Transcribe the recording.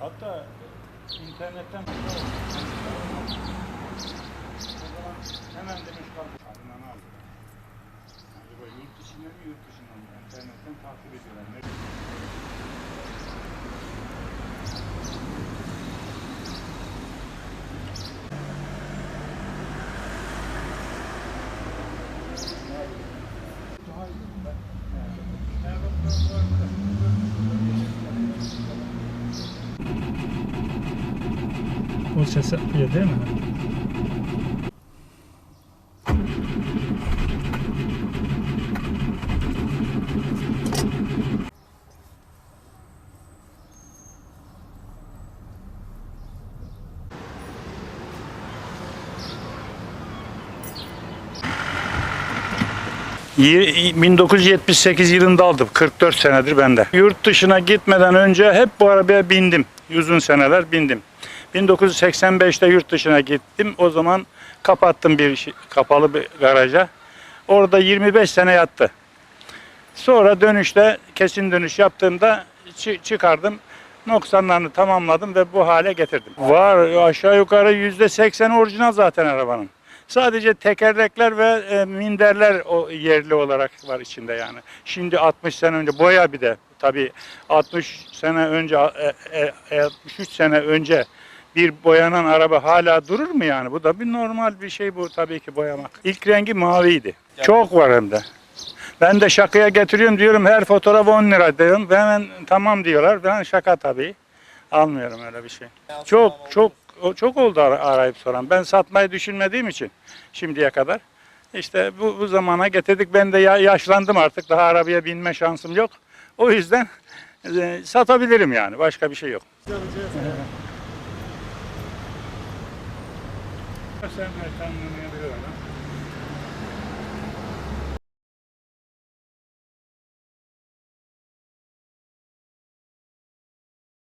Hatta internetten şey o zaman hemen demiş kaldı. Karnına aldı. Yani böyle yurt dışından mı yurt dışından mı? İnternetten takip ediyorlar. Ne O ses yapıyor? 1978 yılında aldım. 44 senedir bende. Yurt dışına gitmeden önce hep bu arabaya bindim. Uzun seneler bindim. 1985'te yurt dışına gittim. O zaman kapattım bir kapalı bir garaja. Orada 25 sene yattı. Sonra dönüşte kesin dönüş yaptığımda çı- çıkardım. Noksanlarını tamamladım ve bu hale getirdim. Var aşağı yukarı %80 orijinal zaten arabanın. Sadece tekerlekler ve e, minderler o yerli olarak var içinde yani. Şimdi 60 sene önce boya bir de tabii 60 sene önce e, e, 63 sene önce bir boyanan araba hala durur mu yani? Bu da bir normal bir şey bu tabii ki boyamak. İlk rengi maviydi. Çok var hem de. Ben de şakaya getiriyorum diyorum her fotoğraf 10 lira diyorum. Ve hemen tamam diyorlar. Ben şaka tabii. Almıyorum öyle bir şey. Çok çok o çok oldu ara- arayıp soran. Ben satmayı düşünmediğim için şimdiye kadar. İşte bu, bu zamana getirdik. Ben de ya- yaşlandım artık. Daha arabaya binme şansım yok. O yüzden e, satabilirim yani. Başka bir şey yok. Sen.